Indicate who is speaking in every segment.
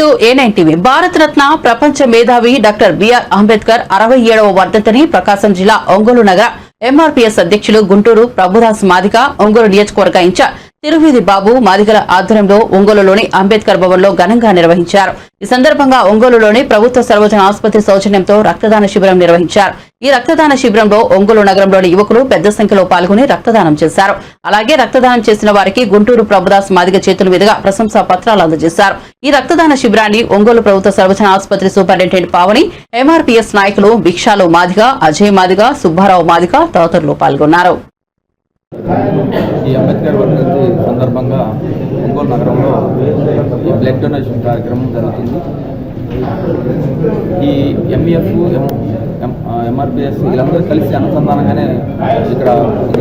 Speaker 1: To nine TV Bharat Ratna ప్రపంచ మేధావి doctor BR Ambedkar అరవై ఏడవ వర్ధంతిని ప్రకాశం జిల్లా ఒంగోలు నగర ఎంఆర్పీఎస్ అధ్యక్షులు గుంటూరు ప్రభుదాస్ మాదిక ఒంగోలు నియోజకవర్గ ఇన్ఛార్జ్ తిరువీధి బాబు మాదిగల ఆధ్వర్యంలో ఒంగోలులోని అంబేద్కర్ భవన్లో ఘనంగా నిర్వహించారు. ఈ సందర్భంగా ఒంగోలులోని ప్రభుత్వ సర్వజన ఆసుపత్రి సౌజన్యంతో రక్తదాన శిబిరం నిర్వహించారు. ఈ రక్తదాన శిబిరంలో ఒంగోలు నగరంలోని యువకులు పెద్ద సంఖ్యలో పాల్గొని రక్తదానం చేశారు. అలాగే రక్తదానం చేసిన వారికి గుంటూరు ప్రభుదాస్ మాదిగ చేతుల మీదుగా ప్రశంసా పత్రాలు అందజేశారు. ఈ రక్తదాన శిబిరాన్ని ఒంగోలు ప్రభుత్వ సర్వజన ఆసుపత్రి సూపరింటెండెంట్ పావని ఎంఆర్పీఎస్ నాయకులు భిక్షాలు మాదిగ అజయ్ మాదిగ సుబ్బారావు మాదిగ తదితరులు పాల్గొన్నారు.
Speaker 2: ఈ అంబేద్కర్ వర్ధంతి సందర్భంగా ఒంగోలు నగరంలో ఈ బ్లడ్ డొనేషన్ కార్యక్రమం జరుగుతుంది. ఈ ఎంఈఎఫ్ ఎంఆర్పిఎస్ వీళ్ళందరూ కలిసి అనుసంధానంగానే ఇక్కడ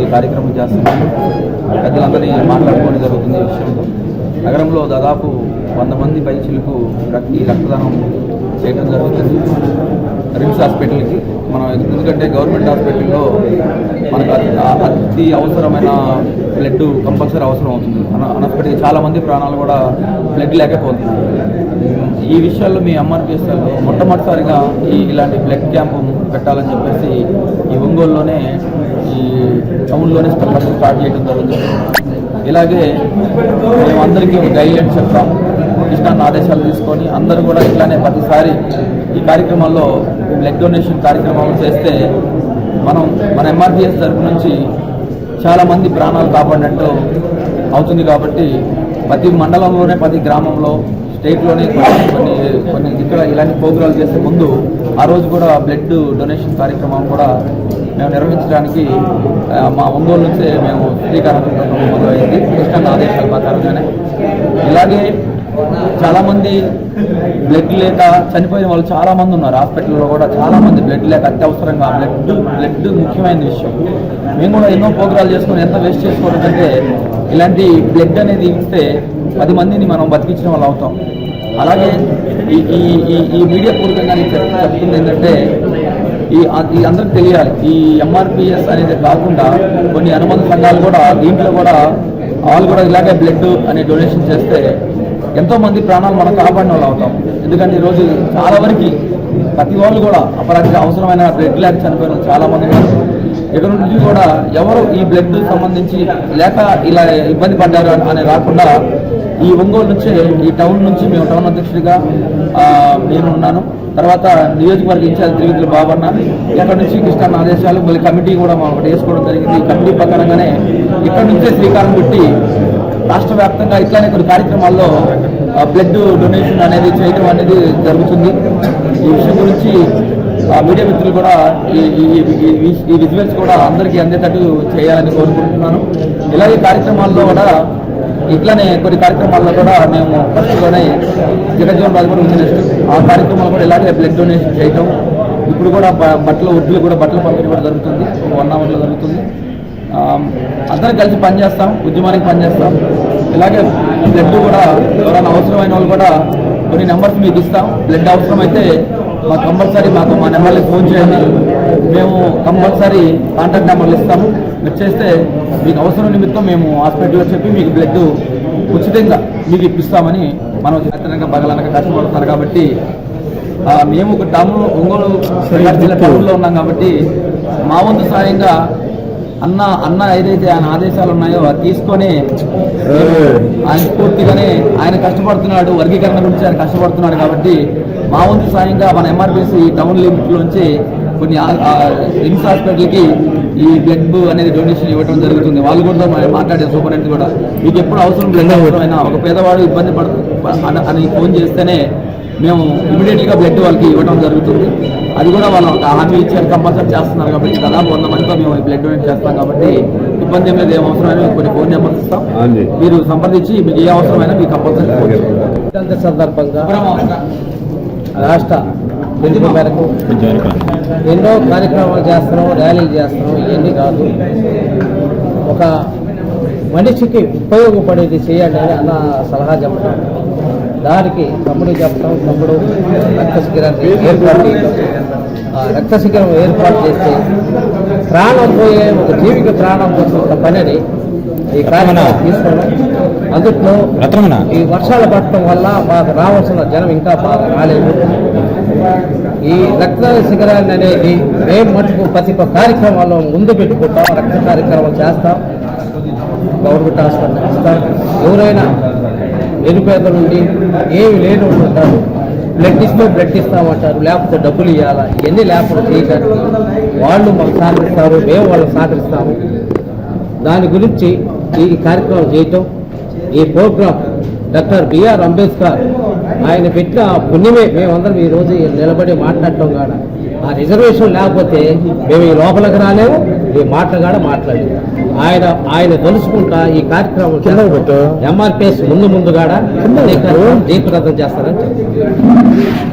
Speaker 2: ఈ కార్యక్రమం చేస్తున్నారు పెద్దలందరినీ మాట్లాడుకోవడం జరుగుతుంది ఈ విషయంలో. నగరంలో దాదాపు వంద మంది పైచులకు ఈ రక్తదానం చేయడం జరుగుతుంది. రిమ్స్ హాస్పిటల్కి. మనం ఎందుకంటే గవర్నమెంట్ హాస్పిటల్లో మనకు అతి అవసరమైన బ్లడ్ కంపల్సరీ అవసరం అవుతుంది. అన అనప్పటికీ చాలామంది ప్రాణాలు కూడా బ్లడ్ లేకపోతుంది ఈ విషయాల్లో మీ ఎంఆర్పిఎస్లో మొట్టమొదటిసారిగా ఈ ఇలాంటి బ్లడ్ క్యాంపు పెట్టాలని చెప్పేసి ఈ ఒంగోలులోనే ఈ టౌన్లోనే స్టార్ట్ చేయడం జరుగుతుంది ఇలాగే మేము అందరికీ ఒక గైడ్లైన్స్ చెప్తాం. ఇష్టాన్ని ఆదేశాలు తీసుకొని అందరూ కూడా ఇట్లానే ప్రతిసారి ఈ కార్యక్రమాల్లో బ్లడ్ డొనేషన్ కార్యక్రమాలు చేస్తే మనం మన ఎంఆర్పిఎస్ తరపు నుంచి చాలామంది ప్రాణాలు కాపాడినట్టు అవుతుంది కాబట్టి ప్రతి మండలంలోనే ప్రతి గ్రామంలో స్టేట్లోనే కొన్ని కొన్ని కొన్ని ఇక్కడ ఇలాంటి ప్రోగ్రాలు చేసే ముందు ఆ రోజు కూడా బ్లడ్ డొనేషన్ కార్యక్రమం కూడా మేము నిర్వహించడానికి మా ఒంగోలు నుంచే మేము శ్రీకారం మొదలైంది. కృష్ణ ఆదేశాల ప్రకారంగానే ఇలాగే చాలామంది బ్లడ్ లేక చనిపోయిన వాళ్ళు చాలా మంది ఉన్నారు. హాస్పిటల్లో కూడా చాలా మంది బ్లడ్ లేక అత్యవసరంగా బ్లడ్ బ్లడ్ ముఖ్యమైన విషయం. మేము కూడా ఎన్నో ప్రోగ్రాలు చేసుకొని ఎంత వేస్ట్ చేసుకోవడం కంటే ఇలాంటి బ్లడ్ అనేది ఇస్తే పది మందిని మనం బతికించిన వాళ్ళు అవుతాం. అలాగే ఈ ఈ ఈ- ఈ మీడియా పూర్వకంగా చెప్తుంది ఏంటంటే ఈ ఈ అందరికి తెలియాలి. ఈ ఎంఆర్పిఎస్ అనేది కాకుండా కొన్ని అనుబంధ సంఘాలు కూడా దీంట్లో కూడా వాళ్ళు కూడా ఇలాగే బ్లడ్ అనే డొనేషన్ చేస్తే ఎంతో మంది ప్రాణాలు మనం కాపాడిన వాళ్ళు అవుతాం. ఎందుకంటే ఈరోజు చాలా వరకు ప్రతి వాళ్ళు కూడా అపరాధి అవసరమైన బ్లడ్ ల్యాక్ చనిపోయిన చాలామంది చాలా మంది నుంచి కూడా ఎవరు ఈ బ్లడ్ సంబంధించి లేక ఇలా ఇబ్బంది పడ్డారు అని- రాకుండా ఈ ఒంగోలు నుంచి ఈ టౌన్ నుంచి మేము టౌన్ అధ్యక్షుడిగా నేను ఉన్నాను. తర్వాత నియోజకవర్గ ఇన్ఛార్జ్ తిరుగుతుల బాబన్న ఇక్కడ నుంచి కృష్ణ ఆదేశాలు మళ్ళీ కమిటీ కూడా మనం ఒకటి వేసుకోవడం జరిగింది. ఈ కమిటీ ప్రకారంగానే ఇక్కడ నుంచే శ్రీకారం పెట్టి రాష్ట్ర వ్యాప్తంగా ఇట్లానే కొన్ని కార్యక్రమాల్లో బ్లడ్ డొనేషన్ అనేది చేయడం అనేది జరుగుతుంది. ఈ విషయం గురించి ఆ మీడియా మిత్రులు కూడా ఈ ఈ- విజువల్స్ కూడా అందరికీ అందేటట్టు చేయాలని కోరుకుంటున్నాను. ఇలాగే కార్యక్రమాల్లో కూడా ఇట్లానే కొన్ని కార్యక్రమాల్లో కూడా మేము ఫస్ట్లోనే జగజ్జీవన్ రాజు కూడా ఉంది నెక్స్ట్ ఆ కార్యక్రమాలు కూడా ఇలాగే బ్లడ్ డొనేషన్ చేయటం. ఇప్పుడు కూడా బట్టల బట్టలు ఒడ్లు కూడా బట్టలు పంపిణీ కూడా జరుగుతుంది. వన్ అవర్లో జరుగుతుంది. అందరం కలిసి పనిచేస్తాం ఉద్యమానికి పనిచేస్తాం. ఇలాగే బ్లడ్ కూడా ఎవరైనా అవసరమైన వాళ్ళు కూడా కొన్ని నెంబర్స్ మీకు ఇస్తాం. బ్లడ్ అవసరమైతే మాకు కంపల్సరీ మాకు మా నెంబర్కి ఫోన్ చేయండి. మేము కంపల్సరీ కాంటాక్ట్ నెంబర్లు ఇస్తాము. మీరు చేస్తే మీకు అవసరం నిమిత్తం మేము హాస్పిటల్లో చెప్పి మీకు బ్లడ్ ఉచితంగా మీకు ఇప్పిస్తామని మనం ఖచ్చితంగా బగలనక కష్టపడుతున్నారు కాబట్టి మేము ఒక టౌన్ ఒంగోలు జిల్లా టౌన్లో ఉన్నాం కాబట్టి మా వంతు సాయంగా అన్న అన్న ఏదైతే ఆయన ఆదేశాలు ఉన్నాయో అది తీసుకొని ఆయన పూర్తిగానే ఆయన కష్టపడుతున్నాడు వర్గీకరణ గురించి ఆయన కష్టపడుతున్నాడు కాబట్టి మా వంతు సాయంగా మన ఎంఆర్పిఎస్ ఈ టౌన్ లిమిట్లోంచి కొన్ని రిమ్స్ హాస్పిటల్కి ఈ బ్లడ్ అనేది డొనేషన్ ఇవ్వడం జరుగుతుంది. వాళ్ళు కూడా మాట్లాడే సూపరింటెండెంట్ కూడా. మీకు ఎప్పుడు అవసరం బ్లడ్ అవసరమైనా ఒక పేదవాడు ఇబ్బంది పడు అని- అని ఫోన్ చేస్తేనే మేము ఇమీడియట్గా బ్లడ్ వాళ్ళకి ఇవ్వడం జరుగుతుంది. అది కూడా వాళ్ళు ఒక హామీ ఇచ్చారు కంపల్సరీ చేస్తున్నారు కాబట్టి దాదాపు వంద మందితో మేము బ్లడ్ డొనేట్ చేస్తాం కాబట్టి ఇబ్బంది ఏం లేదు ఏం అవసరమైనా మీకు కొన్ని ఫోన్ నెంబర్స్ ఇస్తాం. మీరు సంప్రదించి మీకు ఏ అవసరమైనా మీకు కంపల్సరీ
Speaker 3: సందర్భంగా రాష్ట్ర పిలుపు మేరకు ఎన్నో కార్యక్రమాలు చేస్తున్నాం ర్యాలీలు చేస్తున్నాం ఇవన్నీ కాదు. ఒక మనిషికి ఉపయోగపడేది చేయండి అని అన్న సలహా చెప్పడం. దానికి తమ్ముడు చెప్తాం తమ్ముడు రక్త శిఖరాన్ని ఏర్పాటు చేయడం. ఆ రక్త శిఖరం ఏర్పాటు చేస్తే ప్రాణం పోయే ఒక జీవికి ప్రాణం కోసం ఒక పనిని ఈ కార్యక్రమం తీసుకోవడం అందుట్లో ఈ వర్షాలు పడటం వల్ల మాకు రావాల్సిన జనం ఇంకా బాగా రాలేదు. ఈ రక్తదాన శిఖరాన్ని అనేది మేము మటుకు ప్రతి ఒక్క కార్యక్రమాల్లో ముందు పెట్టుకుంటాం రక్త కార్యక్రమం చేస్తాం. గవర్నమెంట్ హాస్పిటల్ ఇస్తాం. ఎవరైనా నిరుపేద నుండి ఏమి లేదు అంటారు బ్లడ్ ఇస్తే బ్లడ్ ఇస్తామంటారు లేకపోతే డబ్బులు ఇవ్వాలా ఇవన్నీ లేకుండా చేయడానికి వాళ్ళు మాకు సహకరిస్తారు మేము వాళ్ళకి సహకరిస్తాము. దాని గురించి ఈ కార్యక్రమం చేయటం ఈ ప్రోగ్రాం డాక్టర్ బిఆర్ అంబేద్కర్ ఆయన పెట్టిన ఆ పుణ్యమే. మేమందరం ఈరోజు నిలబడి మాట్లాడటం కాడ. ఆ రిజర్వేషన్ లేకపోతే మేము ఈ లోపలికి రాలేము. ఈ మాటలు కాడ మాట్లాడలేము ఆయన ఆయన తెలుసుకుంటా ఈ కార్యక్రమం ఎంఆర్పిఎస్ ముందు ముందు కాడ దీపరథం చేస్తారని చెప్పారు